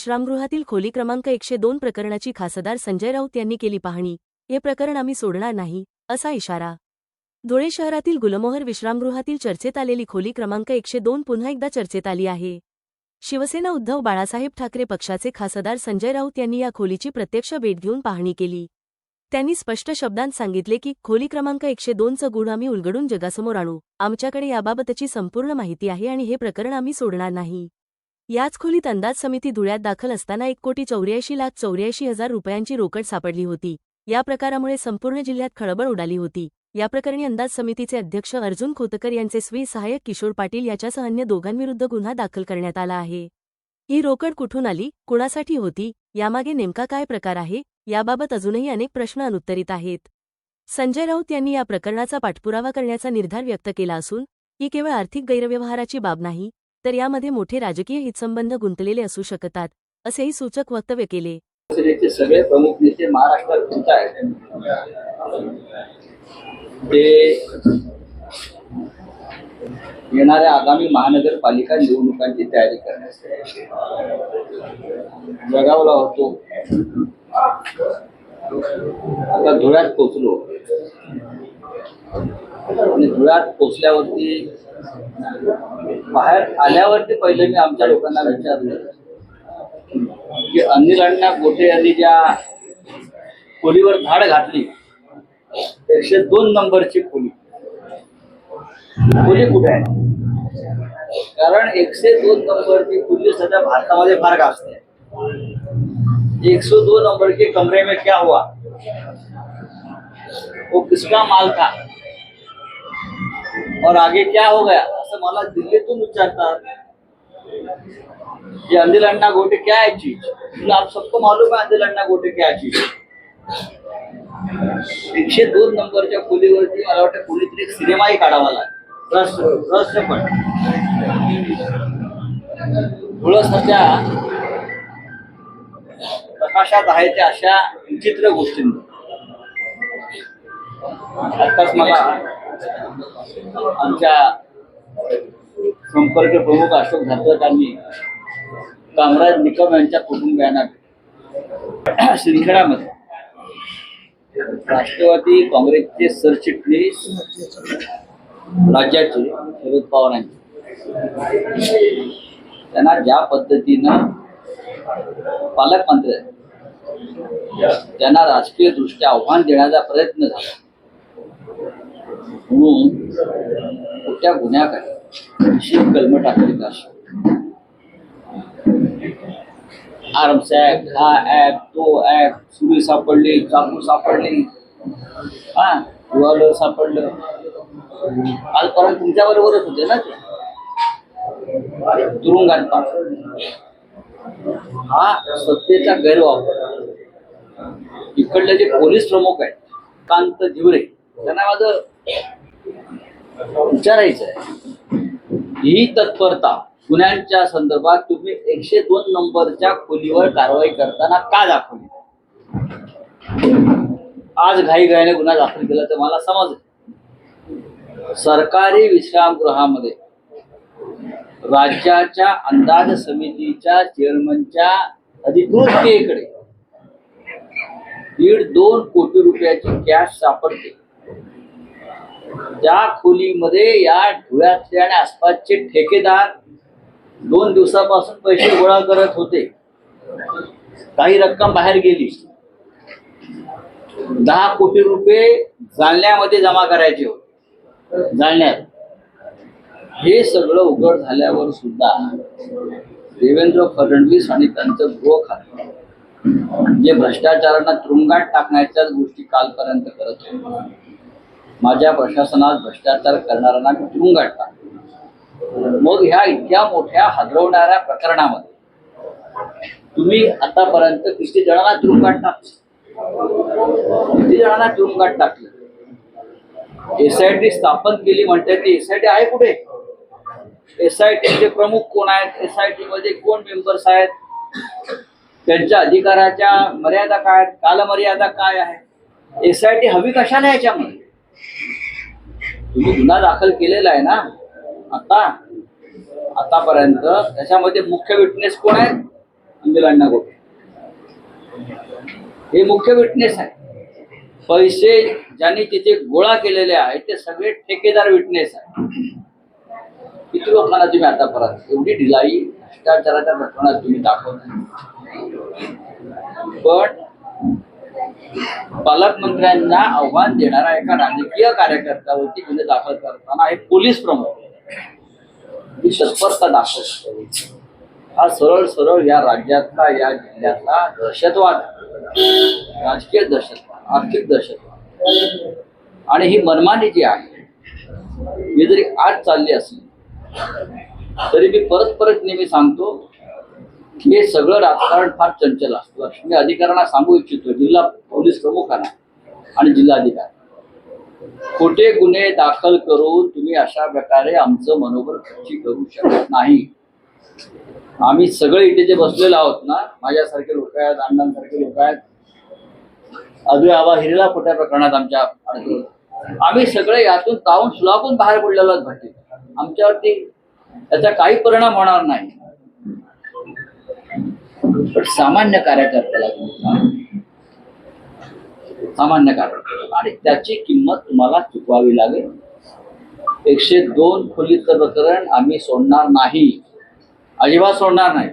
विश्रामगृहातील खोली क्रमांक एकशे दोन प्रकरणाची खासदार संजय राऊत यांनी केली पाहणी. हे प्रकरण आम्ही सोडणार नाही असा इशारा. धुळे शहरातील गुलमोहर विश्रामगृहातील चर्चेत आलेली खोली क्रमांक एकशे दोन पुन्हा एकदा चर्चेत आली आहे. शिवसेना उद्धव बाळासाहेब ठाकरे पक्षाचे खासदार संजय राऊत यांनी या खोलीची प्रत्यक्ष भेट घेऊन पाहणी केली. त्यांनी स्पष्ट शब्दांत सांगितले की खोली क्रमांक एकशे दोनचं गुण आम्ही उलगडून जगासमोर आणू. आमच्याकडे याबाबतची संपूर्ण माहिती आहे आणि हे प्रकरण आम्ही सोडणार नाही. याच खोलीत अंदाज समिती धुळ्यात दाखल असताना एक कोटी चौऱ्याऐंशी लाख चौऱ्याऐंशी हजार रुपयांची रोकड सापडली होती. या प्रकारामुळे संपूर्ण जिल्ह्यात खळबळ उडाली होती. या प्रकरणी अंदाज समितीचे अध्यक्ष अर्जुन खोतकर यांचे स्वी सहाय्यक किशोर पाटील याच्यासह अन्य दोघांविरुद्ध गुन्हा दाखल करण्यात आला आहे. ही रोकड कुठून आली? कुणासाठी होती? यामागे नेमका काय प्रकार आहे? याबाबत अजूनही अनेक प्रश्न अनुत्तरित आहेत. संजय राऊत यांनी या प्रकरणाचा पाठपुरावा करण्याचा निर्धार व्यक्त केला असून ही केवळ आर्थिक गैरव्यवहाराची बाब नाही तर यामध्ये मोठे राजकीय हितसंबंध गुंतलेले असू शकतात असेही सूचक वक्तव्य केले. सगळे प्रमुख नेते महाराष्ट्रात आहेत. ते येणाऱ्या आगामी महानगरपालिका निवडणुकांची तयारी करण्यासाठी जगावला होतो. आता धुळ्यात पोचलो आणि धुळ्यात पोचल्यावरती बाहेर आल्यावरती पहिले मी आमच्या लोकांना विचारलं की अनिल अण्णा गोटे यांनी ज्या खोलीवर धाड घातली एकशे दोन नंबरची खोली. खोली कुठे आहे? कारण एकशे दोन नंबरची खोली सध्या भारतामध्ये फार गाजते एक सौ दो नंबर के कमरे में क्या हुआ? वो किसका माल था? और आगे क्या हो गया? असं मला दिल्लीतून विचारतात. ये अनिल अण्णा गोटे क्या है चीज? आप सबको मालूम है अनिल अण्णा गोटे क्या चीज? एकशे दोन नंबरच्या खोलीवरती मला वाटतं कोणीतरी एक सिनेमाही काढावा लागेल. रहस्य रहस्य पण सध्या प्रकाशात आहे त्या अशा विचित्र गोष्टींवर आताच मला आमच्या संपर्क प्रमुख अशोक धात्रकांनी कामराज निकम यांच्या कुटुंबियांना शिंदखेडामध्ये राष्ट्रवादी काँग्रेसचे सरचिटणीस राज्याचे शरद पवारांचे त्यांना ज्या पद्धतीनं पालकमंत्री त्यांना राजकीयदृष्ट्या आव्हान देण्याचा प्रयत्न झाला. म्हणून कुठल्या गुन्ह्याकडे शिव कलम टाकली अशी आर्म्स ऍक्ट हा ऍप तो ऍप सुरी सापडली चाकू सापडली. हा रिव्हॉल्वर सापडलं. आज परत तुमच्या बरोबरच होते ना ते? तुरुंगात पाठवलं. हा सत्तेचा गैरवापर. इकडले जे पोलीस प्रमुख आहेत कांत धिवरे त्यांना माझं विचारायचं आहे ही तत्परता गुन्ह्यांच्या संदर्भात तुम्ही एकशे दोन नंबरच्या खोलीवर कारवाई करताना का दाखवली? आज घाई घाईने गुन्हा दाखल केला तर मला समज सरकारी विश्रामगृहामध्ये राज्याच्या अंदाज समितीच्या चेअरमनच्या अधिकृततेकडे दीड दोन कोटी रुपयाची कॅश सापडते. त्या खोलीमध्ये या धुळ्यातले आणि आसपासचे ठेकेदार दोन दिवसापासून पैसे गोळा करत होते काही रक्कम बाहेर गेली. दहा कोटी रुपये जालन्यामध्ये जमा करायचे होते. जालन्यात. हे सगळं उघड झाल्यावर सुद्धा देवेंद्र फडणवीस आणि त्यांचं गृह खातं जे भ्रष्टाचारांना तुरुंगात टाकण्याच्याच गोष्टी कालपर्यंत करत होते. माझ्या प्रशासनात भ्रष्टाचार करणाऱ्यांना मी तुरुंगात टाक मग ह्या इतक्या मोठ्या हादरवणाऱ्या प्रकरणामध्ये तुम्ही आतापर्यंत किती जणांना तुरुंगात टाकले किती जणांना तुरुंगात टाकलं एसआयटी स्थापन केली म्हणते ती एसआयटी आहे कुठे? एसआयटीचे प्रमुख कोण आहेत? एसआयटी मध्ये कोण मेंबर्स आहेत? त्यांच्या अधिकाराच्या मर्यादा काय आहेत? कालमर्यादा काय आहे? एसआयटी हवी कशाला याच्यामध्ये? तुम्ही गुन्हा दाखल केलेला आहे ना? आता? आतापर्यंत. त्याच्यामध्ये मुख्य विटनेस कोण आहे? अंजलांना गोटे. हे मुख्य विटनेस आहे. पैसे ज्यांनी तिथे गोळा केलेले आहेत ते सगळे ठेकेदार विटनेस आहे किती लोकांना तुम्ही आतापर्यंत एवढी ढिलाई भ्रष्टाचाराच्या प्रकरणात तुम्ही दाखवता पण पालकमंत्र्यांना आव्हान देणारा एका राजकीय कार्यकर्त्यावरती गुन्हे म्हणजे दाखल करताना हे पोलीस प्रमुख. तत्परता दाखल हा सरळ सरळ या राज्यातला या जिल्ह्यातला दहशतवाद राजकीय दहशतवाद आर्थिक दहशतवाद. आणि ही मनमानी जी आहे ही जरी आज चालली असली तरी मी परत परत नेहमी सांगतो हे सगळं राजकारण फार चंचल असतं. मी अधिकाऱ्यांना सांगू इच्छितो जिल्हा पोलीस प्रमुखांना आणि जिल्हाधिकारी. खोटे गुन्हे दाखल करून तुम्ही अशा प्रकारे आमचं मनोबल खच्ची करू शकत नाही. आम्ही सगळे इथे जे बसलेलो आहोत ना माझ्यासारखे लोक आहेत अण्णांसारखे लोक आहेत अजून आबा हिरेला खोट्या प्रकरणात आमच्या आम्ही सगळे यातून तावून सुलापून बाहेर पडलेलो आहोत आमच्यावरती त्याचा काही परिणाम होणार नाही. सामान्य कार्यकर्त्याला सामान्य कार्यकर्ता. आणि त्याची किंमत तुम्हाला चुकवावी लागेल. एकशे दोन खोलीचं प्रकरण आम्ही सोडणार नाही. अजिबात सोडणार नाही.